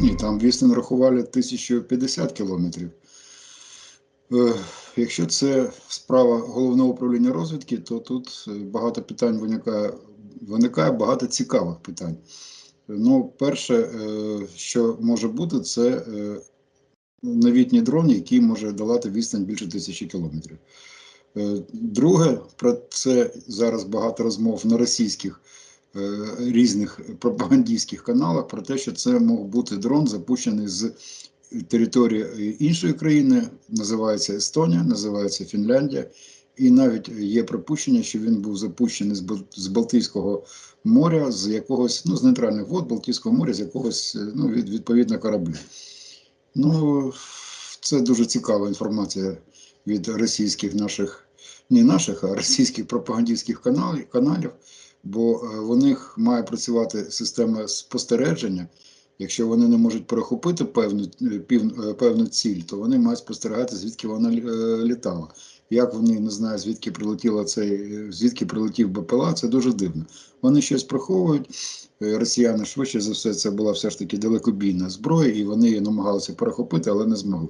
Ні, там відстань рахували 1050 кілометрів. Е, Якщо це справа головного управління розвідки, то тут е, багато питань виникає, виникає багато цікавих питань. Ну, перше, е, що може бути, це новітній дрон, який може долати відстань більше тисячі кілометрів. Друге, про це зараз багато розмов на російських різних пропагандистських каналах про те, що це мог бути дрон, запущений з території іншої країни, називається Естонія, називається Фінляндія, і навіть є припущення, що він був запущений з Балтійського моря, з якогось, ну, з нейтральних вод Балтійського моря, з якогось е, ну, від, відповідно корабля. Ну, це дуже цікава інформація від російських наших, не наших, а російських пропагандистських каналів, каналів бо е, в них має працювати система спостереження. Якщо вони не можуть перехопити певну, е, пів, е, певну ціль, то вони мають спостерігати, звідки вона літала. Як вони не знаю, звідки прилетіла цей, звідки прилетів БПЛА, це дуже дивно. Вони щось приховують. Росіяни швидше за все, це була все ж таки далекобійна зброя, і вони її намагалися перехопити, але не змогли.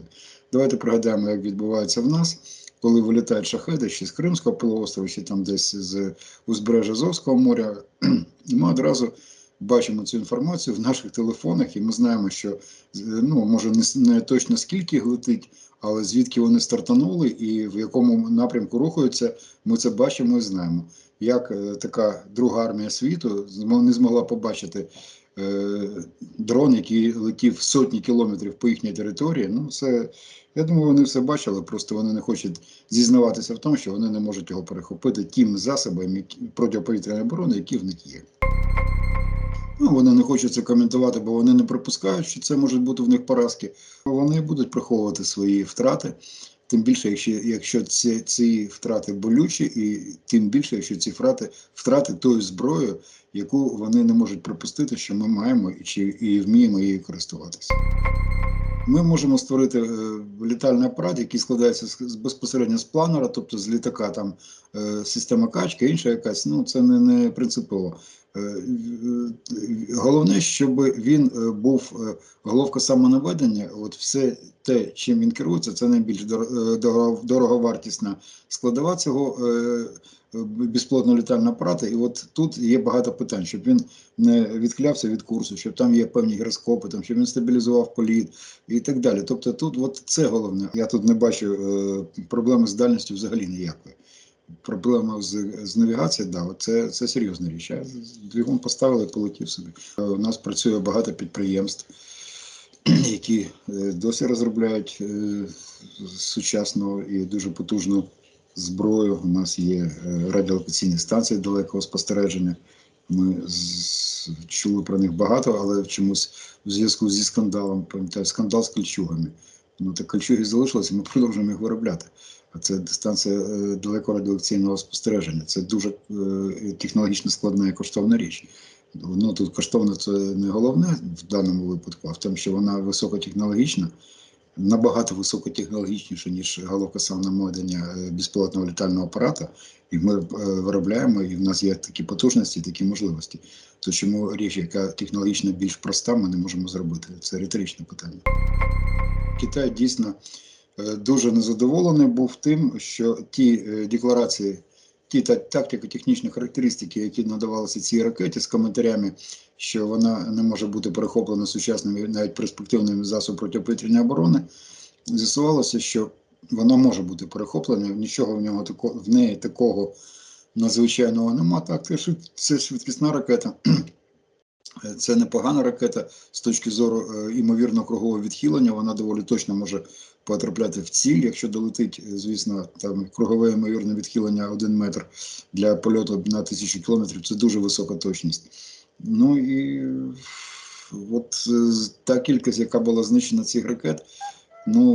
Давайте пригадаємо, як відбувається в нас, коли вилітають шахеди ще з Кримського полуострова, чи там десь з узбережжя Азовського моря. Ми одразу бачимо цю інформацію в наших телефонах, і ми знаємо, що ну може не, точно скільки їх летить, але звідки вони стартанули і в якому напрямку рухаються, ми це бачимо і знаємо. Як е, така друга армія світу не змогла побачити е, дрон, який летів сотні кілометрів по їхній території. Ну, це я думаю, вони все бачили, просто вони не хочуть зізнаватися в тому, що вони не можуть його перехопити тим засобами які- протиповітряної оборони, які в них є. Ну, вони не хочуть це коментувати, бо вони не припускають, що це можуть бути в них поразки. Вони будуть приховувати свої втрати. Тим більше, якщо, якщо ці, ці втрати болючі, і тим більше, якщо ці втрати, втрати тою зброєю, яку вони не можуть припустити, що ми маємо чи, і вміємо її користуватися. Ми можемо створити е, літальний апарат, який складається безпосередньо з планера, тобто з літака, там е, система качки, інша якась. Ну це не, не принципово. Е, е, Головне, щоб він е, був головка самонаведення. От все те, чим він керується, це найбільш дор- дороговартісна складова цього безплотного літального апарата. І от тут є багато питань, щоб він не відклявся від курсу, щоб там є певні гіроскопи, там, щоб він стабілізував політ і так далі. Тобто, тут от це головне. Я тут не бачу проблеми з дальністю взагалі ніякої. Проблема з, з навігацією, да, це, це серйозна річ. А двигун поставили, полетів собі. Е, У нас працює багато підприємств, які е, досі розробляють е, сучасну і дуже потужну зброю. У нас є радіолокаційні станції далекого спостереження. Ми чули про них багато, але чомусь в зв'язку зі скандалом, пам'ятаю, скандал з кольчугами. Ну так кольчуги залишилися, ми продовжуємо їх виробляти. Це дистанція е, далекого спостереження. Це дуже е, технологічно складна і коштовна річ. Ну тут коштовно це не головне в даному випадку, а в тому, що вона високотехнологічна, набагато високотехнологічніша, ніж головка самонаведення е, безпілотного літального апарата. І ми виробляємо, і в нас є такі потужності, такі можливості. То чому річ, яка технологічно більш проста, ми не можемо зробити? Це риторичне питання. Китай дійсно дуже незадоволений був тим, що ті е, декларації, ті та- тактико-технічні характеристики, які надавалися цій ракеті з коментарями, що вона не може бути перехоплена сучасними навіть перспективними засобами протиповітряної оборони, з'ясувалося, що вона може бути перехоплена, нічого в нього тако, в неї такого надзвичайного нема. Так, це, швид- швидкісна ракета. Е, Це непогана ракета з точки зору е, імовірного кругового відхилення. Вона доволі точно може потрапляти в ціль, якщо долетить, е, звісно, там кругове ймовірне відхилення 1 метр для польоту на тисячу кілометрів. Це дуже висока точність. Ну і от е, та кількість, яка була знищена цих ракет. Ну,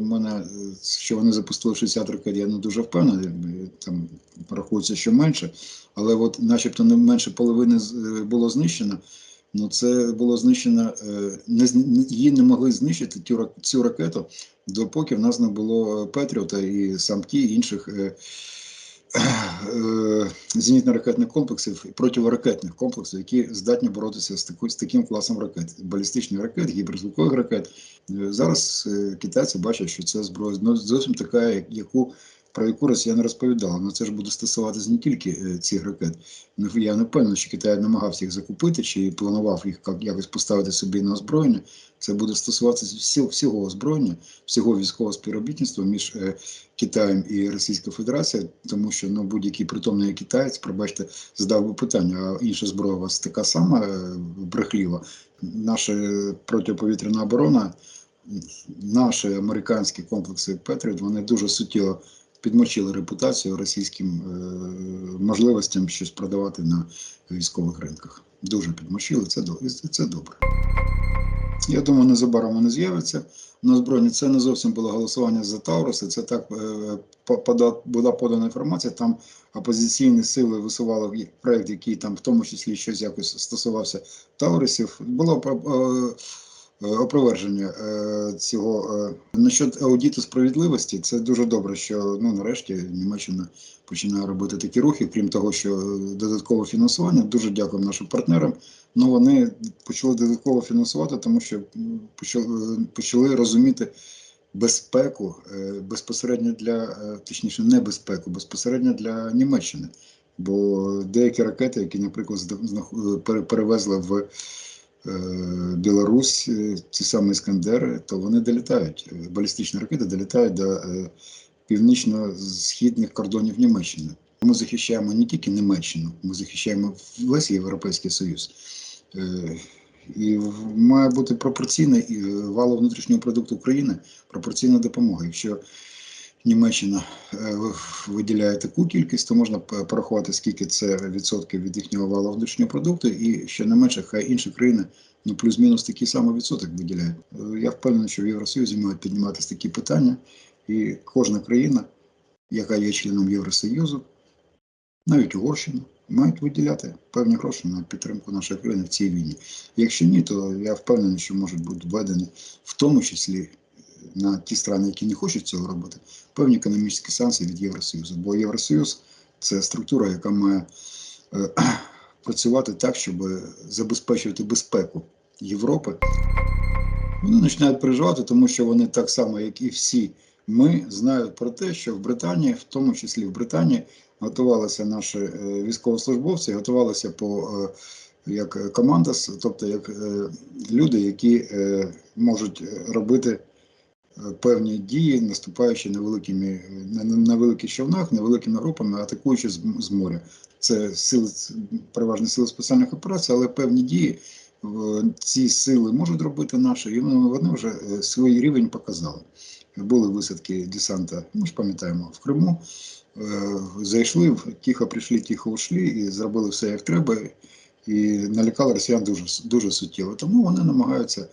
у мене, е, що вони запустили 60 ракет, я не дуже впевнений. Там рахується, що менше, але от начебто не менше половини було знищено. Ну, це було знищено, е, не, її не могли знищити цю, ракету, допоки в нас не було Петріота і самки і інших е, е, зенітно-ракетних комплексів і противоракетних комплексів, які здатні боротися з, таку, з таким класом ракет, балістичних ракет, гіперзвукових ракет. Зараз китайці бачать, що це зброя ну, зовсім така, як- яку про яку Росія не розповідала. Але це ж буде стосуватися не тільки е, цих ракет. Ну, Я не впевнений, що Китай намагався їх закупити чи планував їх якось поставити собі на озброєння. Це буде стосуватися всі- всього озброєння, всього військового співробітництва між е, Китаєм і Російською Федерацією, тому що ну, будь-який притомний китаєць, пробачте, задав би питання, а інша зброя у вас така сама е, брехліва. Наша протиповітряна оборона, наші американські комплекси Петріот, вони дуже суттєво підмочили репутацію російським е, можливостям щось продавати на військових ринках. Дуже підмочили, це, це добре. Я думаю, незабаром вони з'являться на озброєнні. Це не зовсім було голосування за Тауруси. Це так е, була подана інформація. Там опозиційні сили висували проект, який там в тому числі щось якось стосувався Таурусів. Було е, опроверження е, цього е, насчет аудиту справедливості. Це дуже добре, що ну нарешті Німеччина починає робити такі рухи. Крім того, що е, додаткове фінансування. Дуже дякуємо нашим партнерам. Ну вони почали додатково фінансувати, тому що почали, почали розуміти безпеку е, безпосередньо для е, точніше, небезпеку, безпосередньо для Німеччини. Бо деякі ракети, які, наприклад, перевезли в е, Білорусь, е, ті самі Іскандери, то вони долітають. Е, Балістичні ракети долітають до е, північно-східних кордонів Німеччини. Ми захищаємо не тільки Німеччину, ми захищаємо весь Європейський Союз. І має бути пропорційна і, е, валу внутрішнього продукту України, пропорційна допомога. Якщо Німеччина е, виділяє таку кількість, то можна порахувати, скільки це відсотків від їхнього валу внутрішнього продукту, і ще не менше, хай інші країни ну плюс-мінус такий самий відсоток виділяють. Е, Я впевнений, що в Євросоюзі мають підніматися такі питання, і кожна країна, яка є членом Євросоюзу, навіть Угорщина, мають виділяти певні гроші на підтримку нашої країни в цій війні. Якщо ні, то я впевнений, що можуть бути введені в тому числі на ті страни, які не хочуть цього робити, певні економічні санкції від Євросоюзу. Бо Євросоюз це структура, яка має е, працювати так, щоб забезпечувати безпеку Європи. Вони починають переживати, тому що вони так само, як і всі ми, знають про те, що в Британії, в тому числі в Британії, готувалися наші е, військовослужбовці, готувалися по е, як командас, тобто як е, люди, які е, можуть е, робити певні дії, наступаючи невеликими на, великих човнах, невеликими групами, атакуючи з, з моря. Це сили переважно сили спеціальних операцій, але певні дії ці сили можуть робити наші, і вони вже е, свій рівень показали. Були висадки десанта, ми ж пам'ятаємо, в Криму. Е, Зайшли, тихо прийшли, тихо ушли і зробили все як треба, і налякали росіян дуже, дуже суттєво. Тому вони намагаються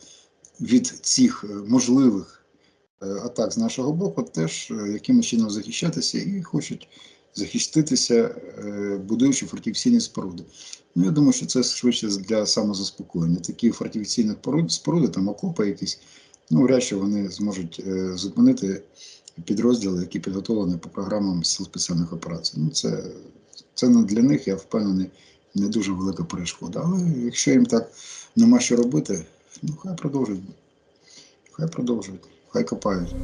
від цих е, можливих атак з нашого боку теж е, якимось чином захищатися і хочуть захиститися, е, будуючи фортифікаційні споруди. Ну, я думаю, що це швидше для самозаспокоєння. Такі фортифікаційні споруди, там окопи якісь, ну, вряд чи вони зможуть е, зупинити підрозділи, які підготовлені по програмам сил спеціальних операцій. Ну, це, це для них, я впевнений, не дуже велика перешкода. Але якщо їм так нема що робити, ну хай продовжують. Хай продовжують, хай копають.